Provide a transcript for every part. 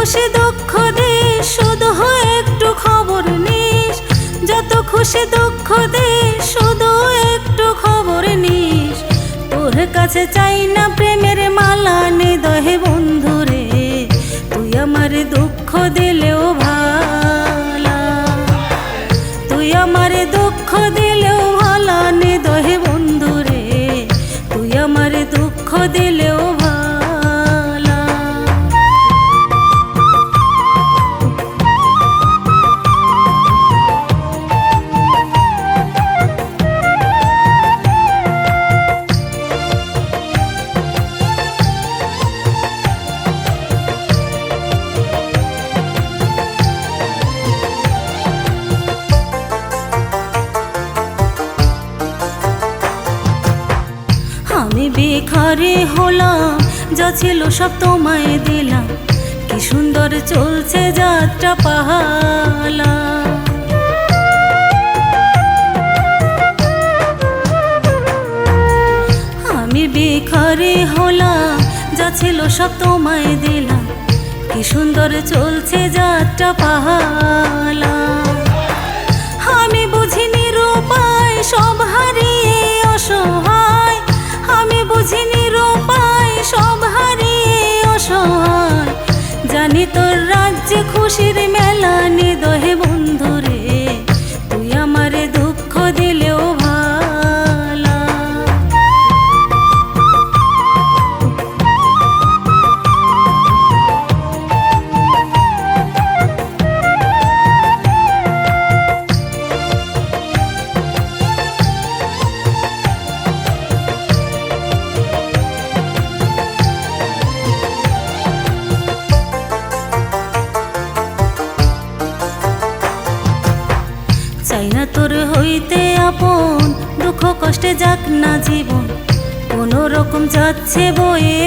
খুশি দুঃখ দিস শুধু একটু খবর নিস। যত খুশি দুঃখ দিস শুধু একটু খবর নিস। তোর কাছে চাই না প্রেমের মালা, নিদহে বন্ধুরে তুই আমার দুঃখ দিলেও ভালা। তুই আমার দুঃখ দিলেও বেখারে হলাম, যা ছিল সব তোমায় দিলাম। কি সুন্দর চলছে যাত্রা পাহালা। আমি বেখারে হলাম, যা ছিল সব তোমায় দিলাম। কি সুন্দর চলছে যাত্রা পাহালা। জানি তোর রাজ্যে খুশির মেলা নিদহে চাই না তোর হইতে আপন, দুঃখ কষ্টে যাক না জীবন। কোন রকম যাচ্ছে বয়ে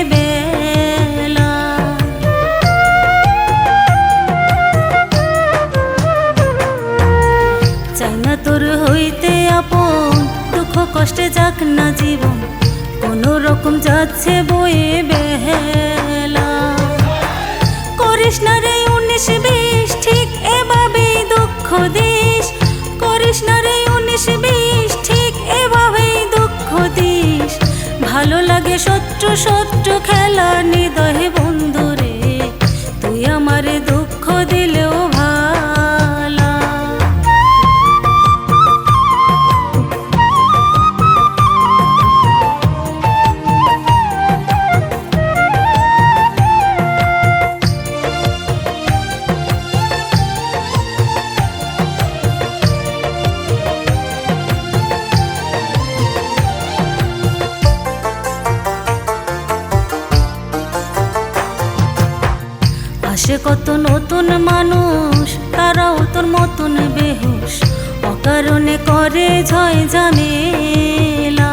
না তোর হইতে আপন, দুঃখ কষ্টে যাক না জীবন। কোন রকম যাচ্ছে বয়ে বেলা। করিস না রে উনিশ বিশ, ঠিক আসে কত নতুন মানুষ, তারাও তোর মতন বেহুশ। অকারণে করে ঝয় ঝামেলা।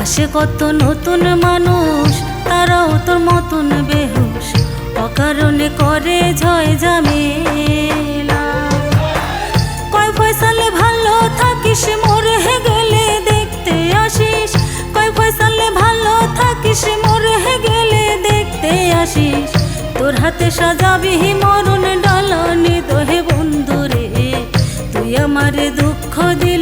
আসে কত নতুন মানুষ, তারাও তোর মতন বেহুশ। অকারণে করে ঝয় ঝামেলা। তোর হাতে সাজাবি মরণ ডালানি দোহে বন্ধুরে। তুই আমারে দুঃখ দিয়ে